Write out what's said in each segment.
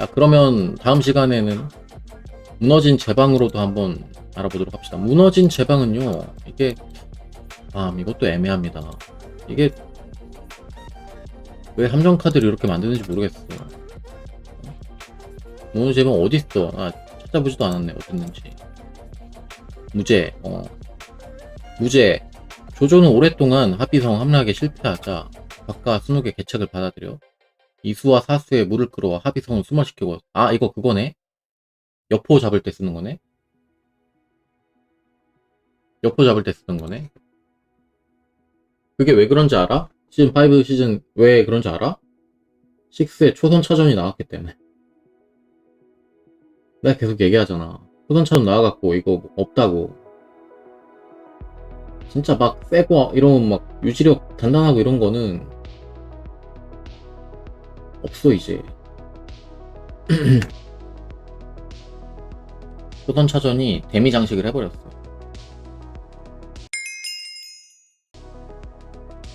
자, 그러면 다음 시간에는 무너진 제방으로도 한번 알아보도록 합시다. 무너진 제방은요, 이게, 아, 이것도 애매합니다. 이게, 왜 함정카드를 이렇게 만드는지 모르겠어. 무너진 제방 어딨어? 아, 찾아보지도 않았네, 어땠는지. 무죄, 어. 무죄. 조조는 오랫동안 합비성 함락에 실패하자 박과 순욱의 개책을 받아들여 이수와 사수의 물을 끌어와 합의성을 수몰시키고 아 이거 그거네? 여포 잡을 때 쓰는 거네? 여포 잡을 때 쓰는 거네? 그게 왜 그런지 알아? 시즌 5 시즌 왜 그런지 알아? 6에 초선 차전이 나왔기 때문에. 내가 계속 얘기하잖아. 초선 차전 나와갖고 이거 없다고. 진짜 막 세고 이런 막 유지력 단단하고 이런 거는 없어 이제. 초선차전이 데미 장식을 해버렸어.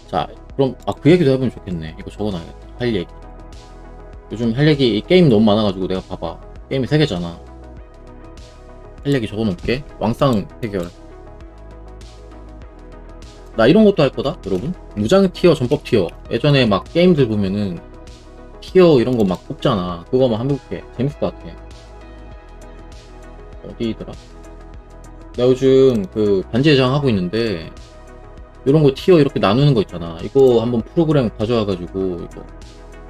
자 그럼 아 그 얘기도 해보면 좋겠네. 이거 적어놔야겠다. 할 얘기. 요즘 할 얘기 이 게임 너무 많아가지고 내가 봐봐. 게임이 3개잖아. 할 얘기 적어놓을게. 왕상 해결 나 이런 것도 할 거다 여러분? 무장 티어 전법 티어. 예전에 막 게임들 보면은 티어 이런 거 막 뽑잖아. 그거만 한번 볼게. 재밌을 것 같아. 어디더라? 나 요즘 그 반지 제장 하고 있는데 이런 거 티어 이렇게 나누는 거 있잖아. 이거 한번 프로그램 가져와가지고 이거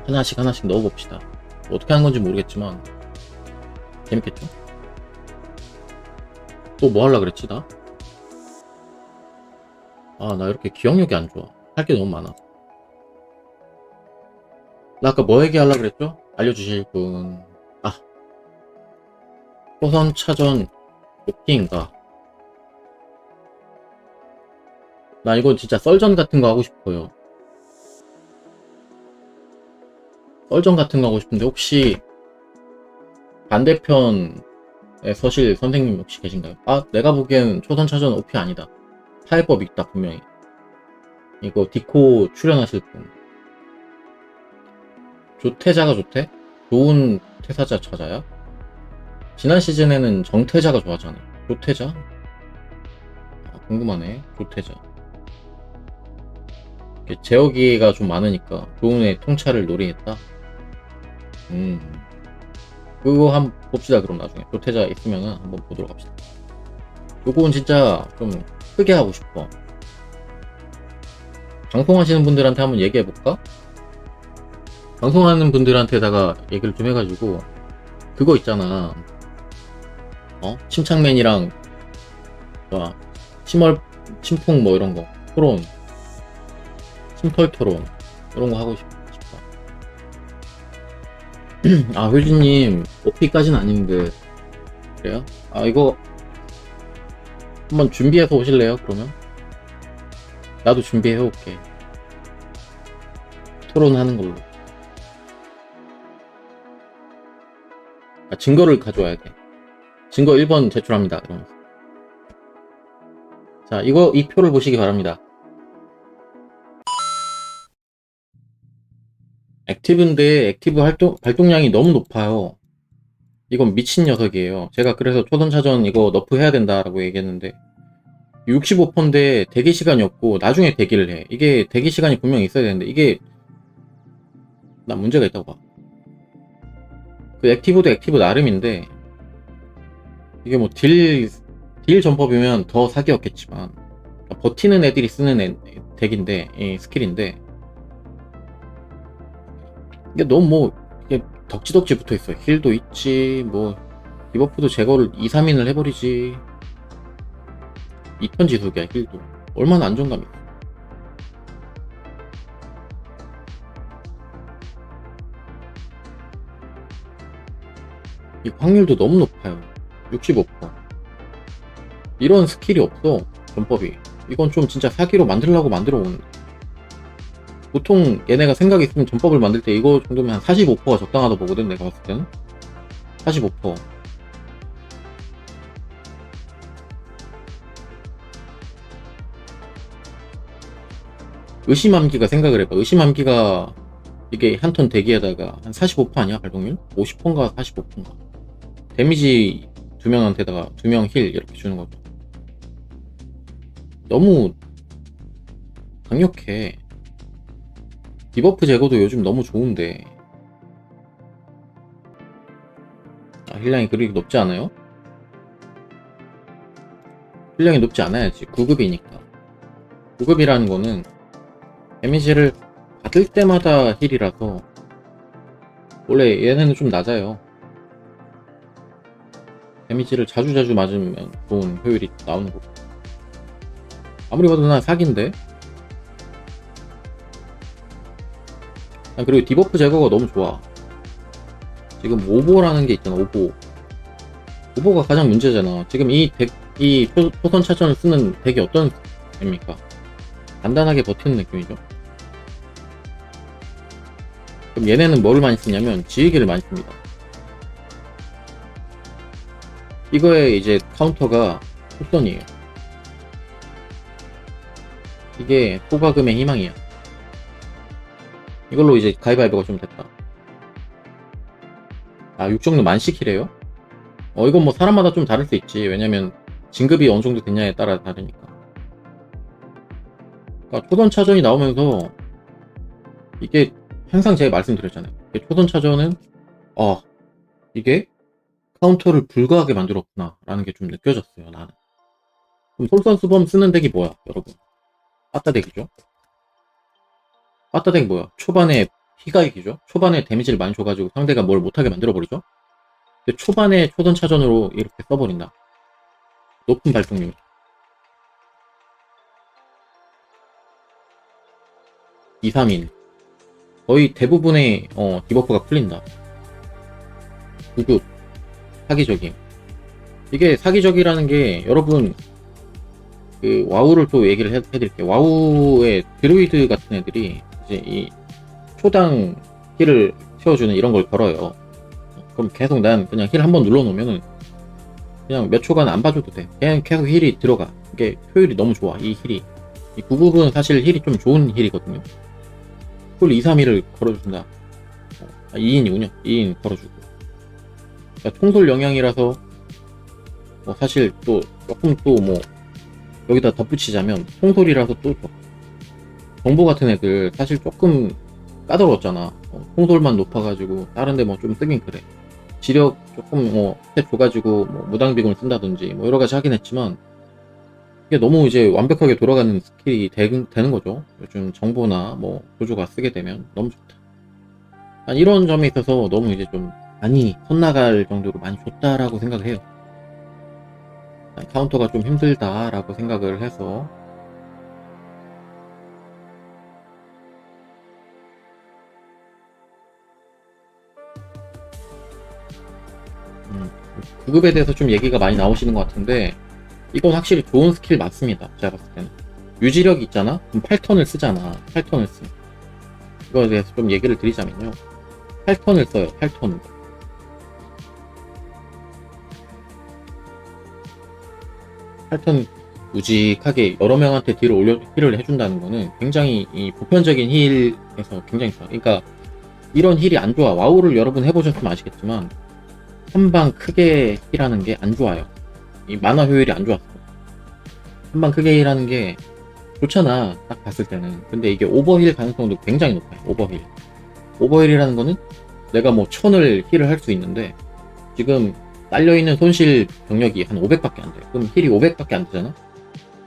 하나씩 하나씩 넣어봅시다. 어떻게 하는 건지 모르겠지만 재밌겠죠? 또 뭐 하려 그랬지 나? 아 나 이렇게 기억력이 안 좋아. 할 게 너무 많아. 나 아까 뭐 얘기하려고 그랬죠? 알려주실 분. 아. 호선차전 오피인가? 나 이거 진짜 썰전 같은 거 하고 싶어요. 썰전 같은 거 하고 싶은데 혹시 반대편에 서실 선생님 혹시 계신가요? 아, 내가 보기엔 초선차전 오피 아니다. 타협법 있다, 분명히. 이거 디코 출연하실 분. 조태자가 좋대? 좋은 퇴사자 찾아야? 지난 시즌에는 정태자가 좋았잖아. 조태자? 아, 궁금하네. 이렇게 제어기가 좀 많으니까 애 통찰을 노리겠다. 음. 그거 한번 봅시다, 그럼 나중에. 조태자 있으면은 한번 보도록 합시다. 요건 진짜 좀 크게 하고 싶어. 방송하시는 분들한테 한번 얘기해볼까? 방송하는 분들한테다가 얘기를 좀 해가지고 그거 있잖아. 어? 침착맨이랑 뭐 침얼 침풍 뭐 이런 거 토론 침털 토론 이런 거 하고 싶, 싶다. 아 효진님 오피까지는 아닌데 그래요? 아 이거 한번 준비해서 오실래요 그러면? 나도 준비해 올게. 토론하는 걸로 아, 증거를 가져와야 돼. 증거 1번 제출합니다. 이러면서. 자, 이거, 이 표를 보시기 바랍니다. 액티브인데 액티브 활동, 발동량이 너무 높아요. 이건 미친 녀석이에요. 제가 그래서 초선차전 이거 너프 해야 된다라고 얘기했는데 65%인데 대기 시간이 없고 나중에 대기를 해. 이게 대기 시간이 분명히 있어야 되는데 이게 나 문제가 있다고 봐. 그 액티브도 액티브 나름인데 이게 뭐 딜 딜 전법이면 더 사기였겠지만 그러니까 버티는 애들이 쓰는 애, 덱인데 이 스킬인데 이게 너무 뭐 이게 덕지덕지 붙어 있어. 힐도 있지 뭐 디버프도 제거를 2, 3인을 해버리지. 2턴 지속이야 힐도. 얼마나 안정감이 이 확률도 너무 높아요. 65%. 이런 스킬이 없어. 전법이. 이건 좀 진짜 사기로 만들려고 만들어 오는. 보통 얘네가 생각이 있으면 전법을 만들 때 이거 정도면 한 45%가 적당하다 보거든, 내가 봤을 때는. 45%. 의심함기가 생각을 해봐. 의심함기가 이게 한 턴 대기에다가 한 45% 아니야 발동률? 50%인가 45%인가 데미지 두 명한테다가 두 명 힐 이렇게 주는 거죠. 너무 강력해. 디버프 제거도 요즘 너무 좋은데. 아, 힐량이 그리 높지 않아요? 힐량이 높지 않아야지. 9급이니까. 9급이라는 거는 데미지를 받을 때마다 힐이라서 원래 얘네는 좀 낮아요 데미지를 자주자주 맞으면 좋은 효율이 나오는 거고 아무리 봐도 난 사기인데? 아, 그리고 디버프 제거가 너무 좋아. 지금 오보라는 게 있잖아 오보. 오보가 가장 문제잖아. 지금 이 덱, 이 초, 초선 차전을 쓰는 덱이 어떤 덱입니까? 간단하게 버티는 느낌이죠? 그럼 얘네는 뭐를 많이 쓰냐면 지휘기를 많이 씁니다 이거에 이제 카운터가 초선이에요 이게 소가금의 희망이야 이걸로 이제 가위바위보가 좀 됐다 아, 6정도 만시키래요? 어, 이건 뭐 사람마다 좀 다를 수 있지. 왜냐면 진급이 어느 정도 됐냐에 따라 다르니까. 그러니까 초선차전이 나오면서 이게 항상 제가 말씀드렸잖아요. 이게 초선차전은 어, 이게 카운터를 불가하게 만들었구나 라는 게 좀 느껴졌어요. 나는. 그럼 솔선수범 쓰는 덱이 뭐야, 여러분? 빠따 덱이죠? 빠따 덱 뭐야? 초반에 피가 이기죠. 초반에 데미지를 많이 줘가지고 상대가 뭘 못하게 만들어버리죠. 근데 초반에 초전차전으로 이렇게 써버린다. 높은 발동률. (2, 3인) 거의 대부분의 어, 디버프가 풀린다. 9급 사기적임. 이게 사기적이라는 게 여러분 그 와우를 또 얘기를 해, 해드릴게요. 와우의 드루이드 같은 애들이 이제 이 초당 힐을 채워주는 이런 걸 걸어요. 그럼 계속 난 그냥 힐 한 번 눌러놓으면은 그냥 몇 초간 안 봐줘도 돼. 그냥 계속 힐이 들어가. 이게 효율이 너무 좋아. 이 힐이. 이 99은 사실 힐이 좀 좋은 힐이거든요. 쿨 2, 3일을 걸어준다. 아, 2인이군요. 2인 걸어주고. 그러니까 통솔 영향이라서 뭐 사실 또 조금 또 뭐 여기다 덧붙이자면 통솔이라서 또 정보 같은 애들 사실 조금 까다로웠잖아. 어, 통솔만 높아가지고 다른데 뭐좀 뜨긴 그래. 지력 조금 뭐 스탯 줘가지고 뭐 무당비군을 쓴다든지 뭐 여러 가지 하긴 했지만 이게 너무 이제 완벽하게 돌아가는 스킬이 되, 는 거죠. 요즘 정보나 뭐 조조가 쓰게 되면 너무 좋다. 난 이런 점에 있어서 너무 이제 좀 많이 선나갈 정도로 많이 좋다라고 생각을 해요. 카운터가 좀 힘들다라고 생각을 해서 음, 구급에 대해서 좀 얘기가 많이 나오시는 것 같은데 이건 확실히 좋은 스킬 맞습니다. 제가 봤을 때는 유지력이 있잖아. 그럼 8턴을 쓰잖아. 8턴을 쓰. 이거에 대해서 좀 얘기를 드리자면요. 8턴을 써요. 8턴. 8턴 우직하게 여러 명한테 딜을 올려 힐을 해준다는 거는 굉장히 이 보편적인 힐에서 굉장히 좋아. 그러니까 이런 힐이 안 좋아. 와우를 여러분 해보셨으면 아시겠지만 한 방 크게 힐하는 게 안 좋아요. 이 만화 효율이 안 좋았어. 한 방 크게 힐하는 게 좋잖아. 딱 봤을 때는. 근데 이게 오버힐 가능성도 굉장히 높아요. 오버힐. 오버힐이라는 거는 내가 뭐 천을 힐을 할 수 있는데 지금 딸려있는 손실 병력이 한 500밖에 안 돼. 그럼 힐이 500밖에 안 되잖아?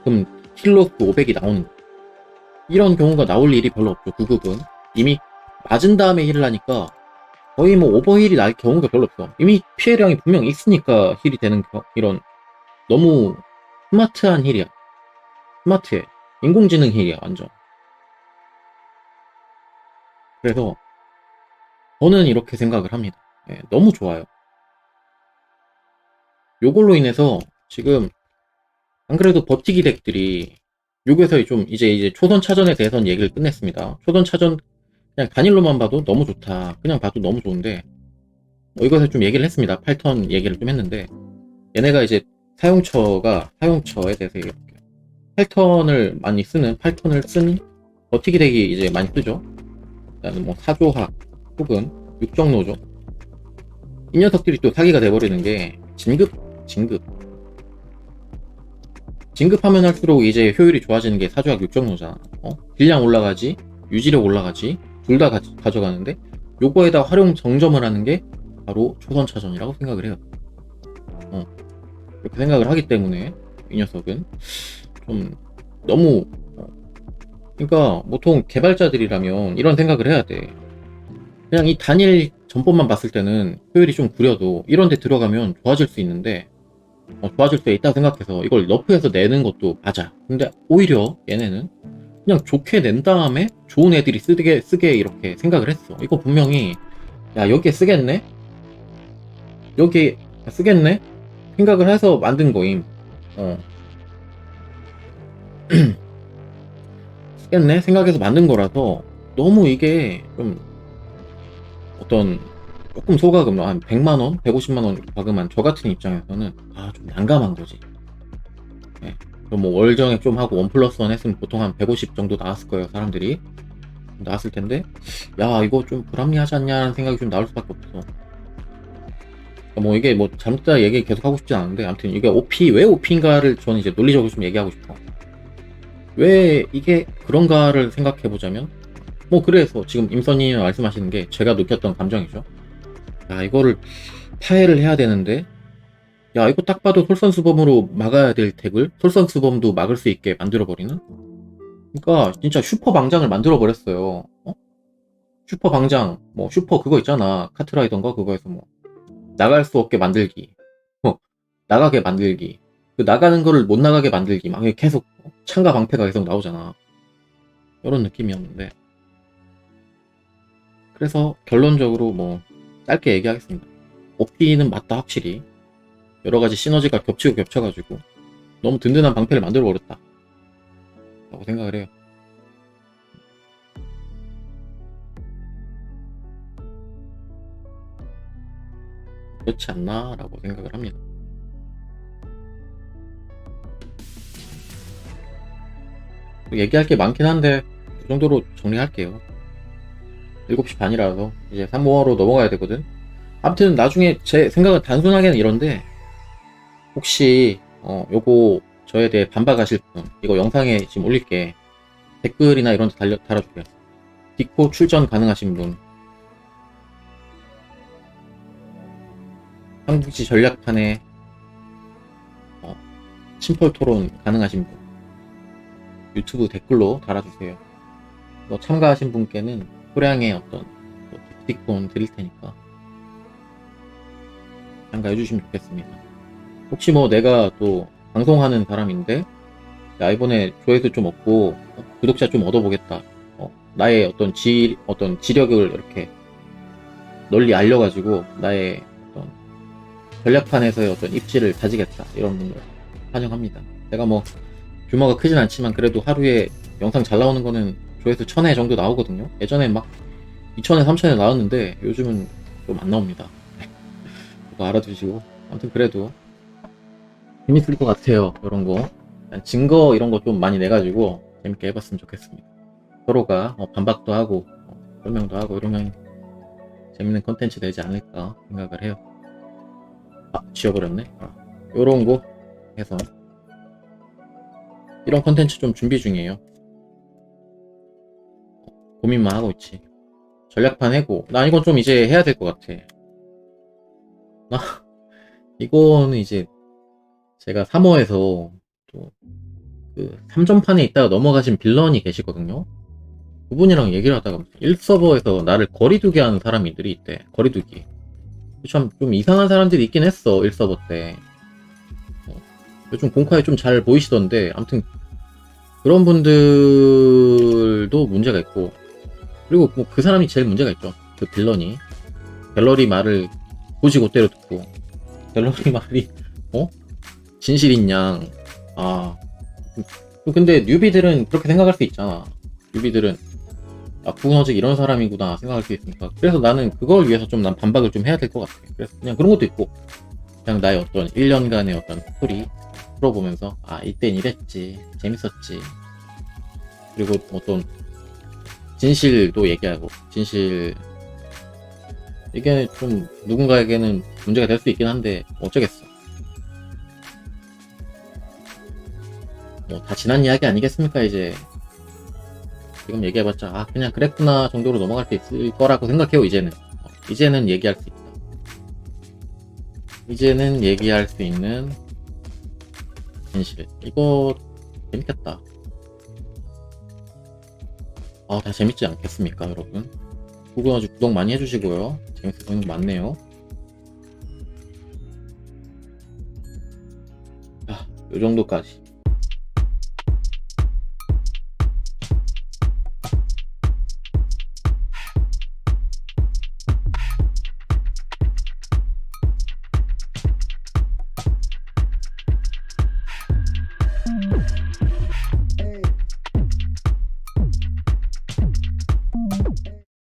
그럼 힐로스 500이 나오는 거야. 이런 경우가 나올 일이 별로 없죠. 9급은. 이미 맞은 다음에 힐을 하니까 거의 뭐 오버힐이 날 경우가 별로 없어. 이미 피해량이 분명 있으니까 힐이 되는 겨- 이런 너무 스마트한 힐이야. 스마트해. 인공지능 힐이야, 완전. 그래서 저는 이렇게 생각을 합니다. 예, 너무 좋아요. 요걸로 인해서 지금 안 그래도 버티기 덱들이 요게서 좀 이제 이제 초선 차전에 대해서는 얘기를 끝냈습니다. 초선 차전 그냥 단일로만 봐도 너무 좋다. 그냥 봐도 너무 좋은데 뭐 이것을 좀 얘기를 했습니다. 8턴 얘기를 좀 했는데 얘네가 이제 사용처가 사용처에 대해서 얘기해볼게요. 8턴을 많이 쓰는 8턴을 쓴 버티기 덱이 이제 많이 쓰죠. 나는 뭐 사조학 혹은 육정노조 이 녀석들이 또 사기가 돼버리는 게 진급 진급 진급하면 할수록 이제 효율이 좋아지는 게 사조학 육정노잖아 어? 딜량 올라가지 유지력 올라가지 둘 다 가져가는데 요거에다 활용 정점을 하는 게 바로 초선차전이라고 생각을 해요 어. 그렇게 생각을 하기 때문에 이 녀석은 좀 너무 어, 그러니까 보통 개발자들이라면 이런 생각을 해야 돼. 그냥 이 단일 전법만 봤을 때는 효율이 좀 구려도 이런 데 들어가면 좋아질 수 있는데 어, 좋아질 수 있다고 생각해서 이걸 너프해서 내는 것도 맞아. 근데 오히려 얘네는 그냥 좋게 낸 다음에 좋은 애들이 쓰게 쓰게 이렇게 생각을 했어. 이거 분명히 야 여기에 쓰겠네? 여기에 쓰겠네? 생각을 해서 만든 거임. 어. 쓰겠네? 생각해서 만든 거라서 너무 이게 좀 어떤 조금 소가금 한 100만 원, 150만 원 과금한 저 같은 입장에서는 아 좀 난감한 거지. 네. 뭐 월정액 좀 하고 원 플러스 원 했으면 보통 한 150 정도 나왔을 거예요 사람들이 나왔을 텐데 야 이거 좀 불합리하지 않냐는 생각이 좀 나올 수밖에 없어. 뭐 이게 뭐 잘못되다 얘기 계속 하고 싶진 않은데 아무튼 이게 OP 왜 OP인가를 저는 이제 논리적으로 좀 얘기하고 싶어. 왜 이게 그런가를 생각해 보자면 뭐 그래서 지금 임선님이 말씀하시는 게 제가 느꼈던 감정이죠. 야 이거를 파해를 해야 되는데 야 이거 딱 봐도 솔선수범으로 막아야 될 덱을 솔선수범도 막을 수 있게 만들어 버리는. 그러니까 진짜 슈퍼 방장을 만들어 버렸어요. 어? 슈퍼 방장 뭐 슈퍼 그거 있잖아 카트라이던가 그거에서 뭐 나갈 수 없게 만들기, 어, 나가게 만들기, 그 나가는 거를 못 나가게 만들기, 막 계속 창가 방패가 계속 나오잖아. 이런 느낌이었는데. 그래서 결론적으로 뭐 짧게 얘기하겠습니다. OP는 맞다 확실히 여러 가지 시너지가 겹치고 겹쳐가지고 너무 든든한 방패를 만들어 버렸다. 라고 생각을 해요. 그렇지 않나 라고 생각을 합니다. 얘기할 게 많긴 한데 그 정도로 정리할게요. 7시 반이라서 이제 3호로 넘어가야 되거든. 아무튼 나중에 제 생각은 단순하게는 이런데 혹시 어 요거 저에 대해 반박하실 분 이거 영상에 지금 올릴게 댓글이나 이런 데 달려, 달아줄게요. 디코 출전 가능하신 분 삼국지 전략판에 어, 심펄 토론 가능하신 분 유튜브 댓글로 달아주세요. 뭐 참가하신 분께는 소량의 어떤 기프티콘 드릴 테니까 참가해 주시면 좋겠습니다. 혹시 뭐 내가 또 방송하는 사람인데 야 이번에 조회수 좀 얻고 어, 구독자 좀 얻어보겠다. 어, 나의 어떤 지 어떤 지력을 이렇게 널리 알려가지고 나의 어떤 전략판에서의 어떤 입지를 다지겠다 이런 분들 환영합니다. 내가 뭐 규모가 크진 않지만 그래도 하루에 영상 잘 나오는 거는 조회수 1000회 정도 나오거든요. 예전에 막 2000회, 3000회 나왔는데 요즘은 좀 안 나옵니다. 그거 알아두시고 아무튼 그래도 재밌을 것 같아요. 이런 거 증거 이런 거 좀 많이 내가지고 재밌게 해봤으면 좋겠습니다. 서로가 어, 반박도 하고 어, 설명도 하고 이러면 재밌는 컨텐츠 되지 않을까 생각을 해요. 아 지워버렸네. 아, 요런 거 해서 이런 컨텐츠 좀 준비 중이에요. 고민만 하고 있지. 전략판 해고. 나 이건 좀 이제 해야 될 것 같아. 나, 이거는 이제 제가 3호에서 또, 그, 3점판에 있다가 넘어가신 빌런이 계시거든요. 그분이랑 얘기를 하다가 1서버에서 나를 거리두기 하는 사람들이 있대. 거리두기. 참 좀 이상한 사람들이 있긴 했어. 1서버 때. 요즘 공카에 좀 잘 보이시던데 아무튼 그런 분들도 문제가 있고 그리고 뭐 그 사람이 제일 문제가 있죠. 그 빌런이. 갤러리 말을 고지고대로 듣고. 갤러리 말이 어? 진실인 양 아. 근데 뉴비들은 그렇게 생각할 수 있잖아. 뉴비들은 아 구은어직 이런 사람이구나 생각할 수 있으니까. 그래서 나는 그걸 위해서 좀 난 반박을 좀 해야 될 것 같아. 그래서 그냥 그런 것도 있고. 그냥 나의 어떤 1년간의 어떤 스토리 풀어보면서 아 이땐 이랬지. 재밌었지. 그리고 어떤 진실도 얘기하고 진실 이게 좀 누군가에게는 문제가 될 수 있긴 한데 어쩌겠어. 뭐 다 지난 이야기 아니겠습니까 이제 지금 얘기해봤자 아 그냥 그랬구나 정도로 넘어갈 수 있을 거라고 생각해요 이제는 어, 이제는 얘기할 수 있다. 이제는 얘기할 수 있는 진실 이거 재밌겠다. 아, 다 재밌지 않겠습니까, 여러분? 구독, 구독 많이 해주시고요. 재밌어 보이는 거 많네요. 자, 요 정도까지.